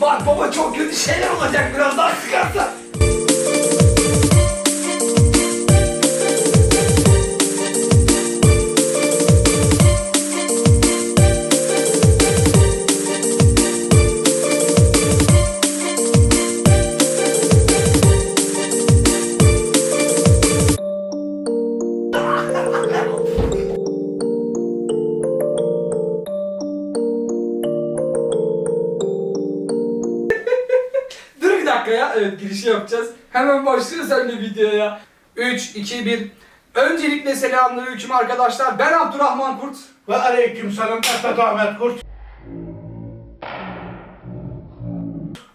Bak baba çok kötü şeyler olacak birazdan sıkarsa. Dur bir dakika ya. Evet girişi yapacağız. Hemen başlıyoruz seninle videoya. 3, 2, 1. Öncelikle selamünaleyküm arkadaşlar. Ben Abdurrahman Kurt. Ve aleyküm selam Esat Ahmet Kurt.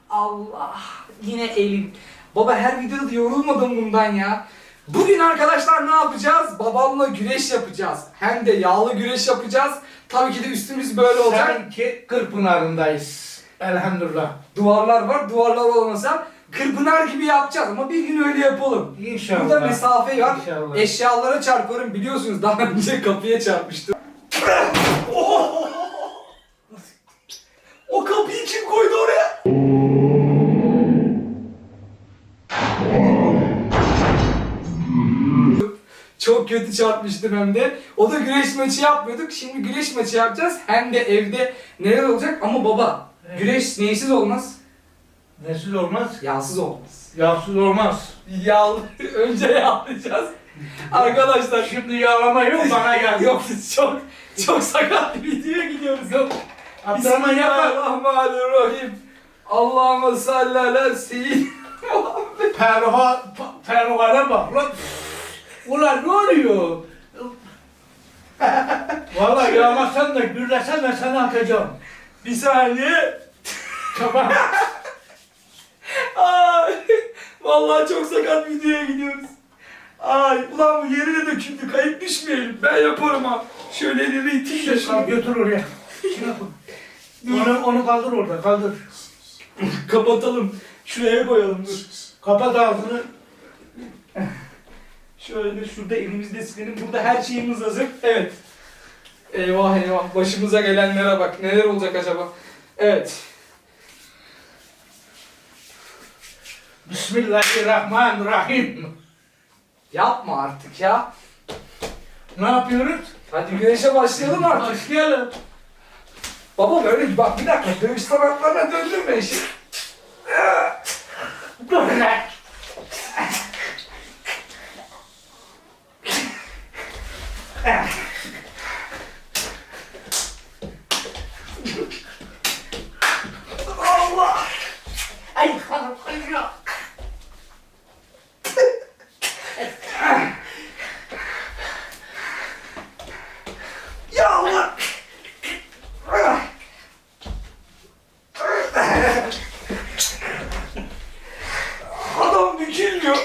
Allah. Yine elim. Baba her videoda yorulmadım bundan ya. Bugün arkadaşlar ne yapacağız? Babamla güreş yapacağız. Hem de yağlı güreş yapacağız. Tabii ki de üstümüz böyle olacak. Sanki Kırpınar'ındayız. Elhamdülillah. Duvarlar var. Duvarlar olmasa kırpınar gibi yapacağız ama bir gün öyle yapalım. İnşallah. Burada mesafe var. İnşallah. Eşyalara çarparım biliyorsunuz daha önce kapıya çarpmıştım. o kapıyı kim koydu oraya? Çok kötü çarpmıştım hem de. O da güreş maçı yapmıyorduk. Şimdi güreş maçı yapacağız. Hem de evde neler olacak ama baba güreş neysiz olmaz? Nesiz olmaz? Yağsız olmaz. Yağsız olmaz. Yağlı, önce yağlayacağız. Arkadaşlar Şimdi yağlama yok bana gel. Yok biz çok çok sakat bir videoya gidiyoruz. Yok. Bismillahirrahmanirrahim. Allahümme salli ala Muhammed. Perha, pervana bak lan. Ulan ne oluyor? Vallahi yağmasan da gürlesen ben sana atacağım. Bir saniye. Tamam. Ay. Vallahi çok sakat videoya gidiyoruz. Ay ulan bu yerine döküldü kayıp düşmeyelim. Ben yaparım ha. Şöyle elini iteyim de Al götür oraya. Şuna koy. Onu, onu kaldır orada kaldır. Kapatalım. Şuraya koyalım dur. Kapat ağzını. Şöyle şurada elimizde silelim. Burada her şeyimiz hazır. Evet. Eyvah eyvah. Başımıza gelenlere bak. Neler olacak acaba? Evet. Bismillahirrahmanirrahim. Yapma artık ya. Ne yapıyoruz? Hadi güneşe başlayalım artık. Başlayalım. Baba böyle bak bir dakika. Dövüş sanatlarına döndürme işi. Dur lan. Allah. Ay kanım kayıyor. Ya Allah. Adam bükülmüyor.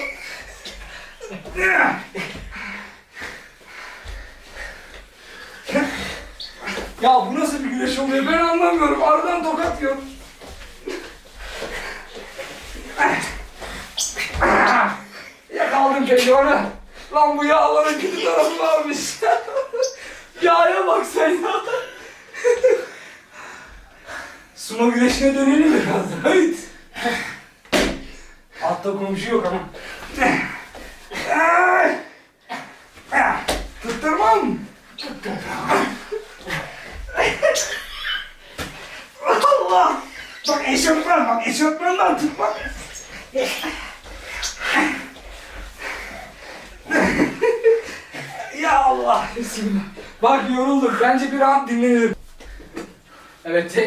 Ya bu nasıl bir güreş oluyor ben anlamıyorum. Aradan tokat yiyorum. Yakaladım pehlivana. Lan bu yağların kötü tarafı varmış. Yağa bak sen ya. Sumo güreşine dönelim mi biraz? Haydi. Altta komşu yok ama. Tutturmam. Allah! Bak eşofman bak eşofmandan tutma. ya Bismillah. Bak yorulduk. Bence bir an dinlenelim. Evet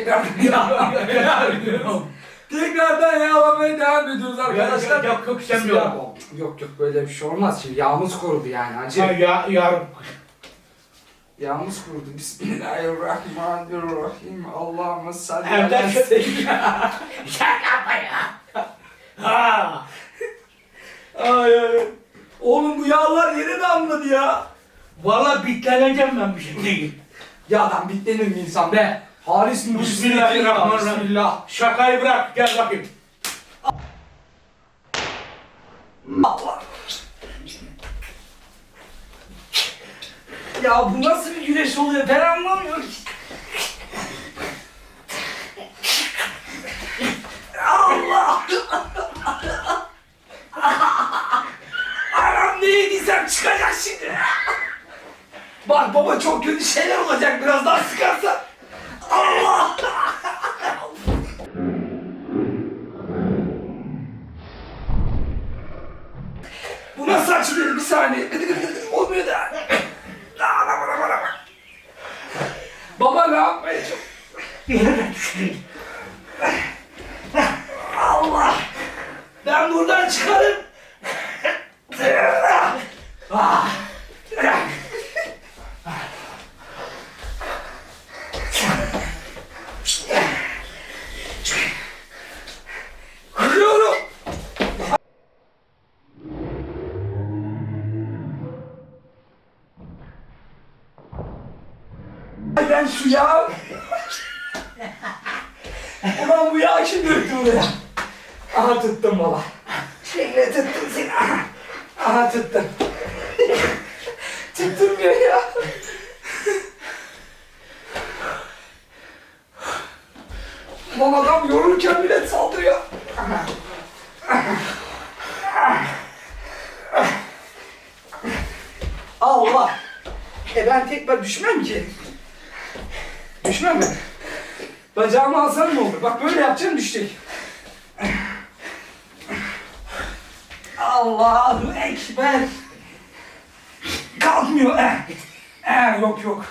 ediyoruz. Tekrardan yağlamaya devam ediyoruz arkadaşlar. Yok, yok, Bismillah. yok. Yok böyle bir şey olmaz. Şimdi yağımız kurudu yani acı. Ha, ya, yarım. Yağımız kurudu. Bismillahirrahmanirrahim. Allah'ıma salli Evden seyyidina. Şaka ya. Ha. Ay ay. ay. Oğlum bu yağlar yere damladı ya. Valla bitleneceğim ben bir şey değil. Yağdan bitlenir mi insan be? Halis mi? Bismillahirrahmanirrahim. Bismillah. Şakayı bırak gel bakayım. Allah. Ya bu nasıl bir güreş oluyor ben anlamıyorum ki. Baba çok kötü şeyler olacak biraz daha sıkarsa. Allah! Bu nasıl açılıyor bir saniye. Olmuyor da. Baba ne yapmaya çalışıyorsun? Allah! Ben buradan çıkarım. Ben şu yağ... Ulan bu yağ kim döktü buraya? Aha tuttum baba. Şöyle tuttum seni. Aha, Aha tuttum. Tutturmuyor ya. Ulan adam yorulurken bile saldırıyor. Allah. E ben tekrar düşmem ki. Düşmem mi? Bacağımı alsam ne olur? Bak böyle yapacağım düşecek. Allahu Ekber. Kalkmıyor. Eh. Eh, yok yok.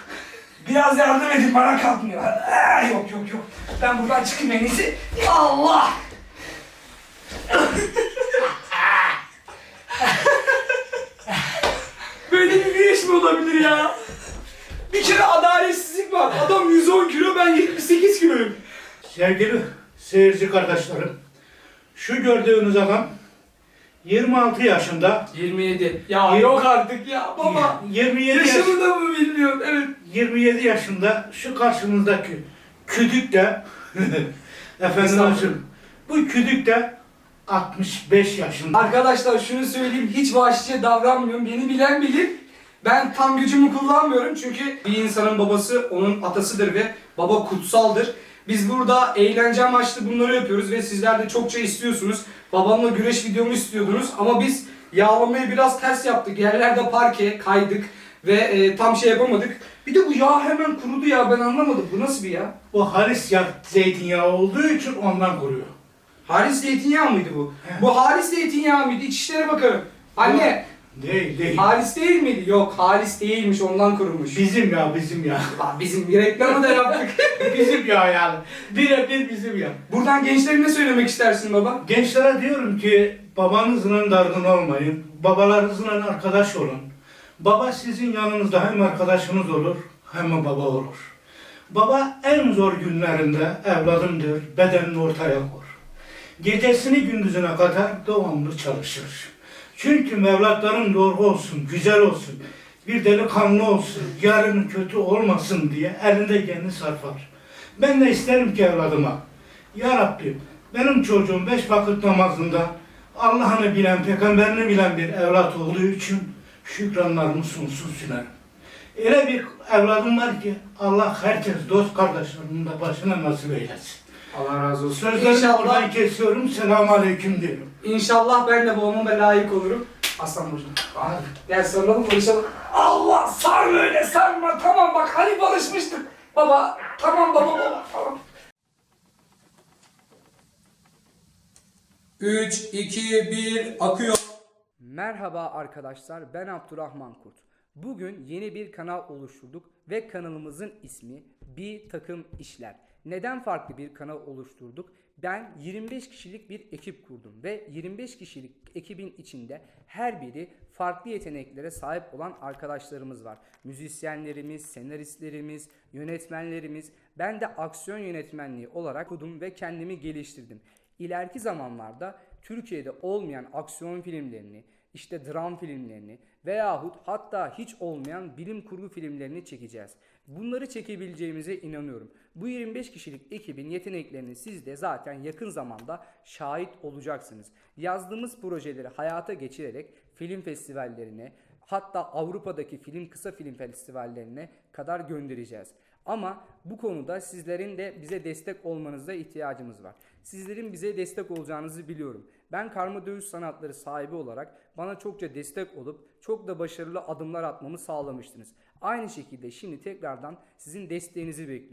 Biraz yardım edin bana kalkmıyor. Eh, yok yok yok. Ben buradan çıkayım en iyisi. Allah. Böyle bir güreş mi olabilir ya? Bir kere adaletsizlik var. Adam 110 kilo ben 78 kiloyum. Sevgili seyirci kardeşlerim, şu gördüğünüz adam 26 yaşında, 27. Ya yok artık ya baba. 27 yaş, da mı bilmiyorum? Evet. 27 yaşında şu karşımızdaki küdük de efendim Estağfurullah. hocam, bu küdük de 65 yaşında. Arkadaşlar şunu söyleyeyim hiç vahşice davranmıyorum. Beni bilen bilir. Ben tam gücümü kullanmıyorum çünkü bir insanın babası onun atasıdır ve baba kutsaldır. Biz burada eğlence amaçlı bunları yapıyoruz ve sizler de çokça istiyorsunuz. Babamla güreş videomu istiyordunuz ama biz yağlamayı biraz ters yaptık. Yerlerde parke kaydık ve e, tam şey yapamadık. Bir de bu yağ hemen kurudu ya ben anlamadım. Bu nasıl bir yağ? Bu halis yağ, zeytinyağı olduğu için ondan kuruyor. Halis zeytinyağı mıydı bu? Bu Halis zeytinyağı mıydı? İçişleri Bakanı. Anne, Değil değil. Halis değil miydi? Yok, Halis değilmiş, ondan kurulmuş. Bizim ya bizim ya. Lan bizim bir reklamı da yaptık. bizim ya yani. Birebir bizim ya. Buradan gençlere ne söylemek istersin baba? Gençlere diyorum ki babanızla dargın olmayın. Babalarınızla arkadaş olun. Baba sizin yanınızda hem arkadaşınız olur hem baba olur. Baba en zor günlerinde evladımdır, bedenini ortaya koyar. Gecesini gündüzüne kadar devamlı çalışır. Çünkü evlatların doğru olsun, güzel olsun, bir delikanlı olsun, yarın kötü olmasın diye elinde kendini sarfar. Ben de isterim ki evladıma, Ya Rabbim benim çocuğum beş vakit namazında Allah'ını bilen, peygamberini bilen bir evlat olduğu için şükranlarımı sonsuz sürerim. Öyle bir evladım var ki Allah herkes dost kardeşlerimin de başına nasip eylesin. Allah razı olsun. Sözlerimi İnşallah, buradan kesiyorum. Selamun Aleyküm diyorum. inşallah ben de babama da layık olurum. Aslan hocam. Abi, gel sarılalım barışalım. Allah sar böyle sarma. Tamam bak hani barışmıştık. Baba, tamam baba baba. Tamam. 3, 2, 1, akıyor. Merhaba arkadaşlar ben Abdurrahman Kurt. Bugün yeni bir kanal oluşturduk ve kanalımızın ismi Bir Takım İşler. Neden farklı bir kanal oluşturduk? Ben 25 kişilik bir ekip kurdum ve 25 kişilik ekibin içinde her biri farklı yeteneklere sahip olan arkadaşlarımız var. Müzisyenlerimiz, senaristlerimiz, yönetmenlerimiz. Ben de aksiyon yönetmenliği olarak kurdum ve kendimi geliştirdim. İleriki zamanlarda Türkiye'de olmayan aksiyon filmlerini, işte dram filmlerini veyahut hatta hiç olmayan bilim kurgu filmlerini çekeceğiz. Bunları çekebileceğimize inanıyorum. Bu 25 kişilik ekibin yeteneklerini siz de zaten yakın zamanda şahit olacaksınız. Yazdığımız projeleri hayata geçirerek film festivallerine hatta Avrupa'daki film kısa film festivallerine kadar göndereceğiz. Ama bu konuda sizlerin de bize destek olmanıza ihtiyacımız var. Sizlerin bize destek olacağınızı biliyorum. Ben karma dövüş sanatları sahibi olarak bana çokça destek olup çok da başarılı adımlar atmamı sağlamıştınız. Aynı şekilde şimdi tekrardan sizin desteğinizi bekliyorum.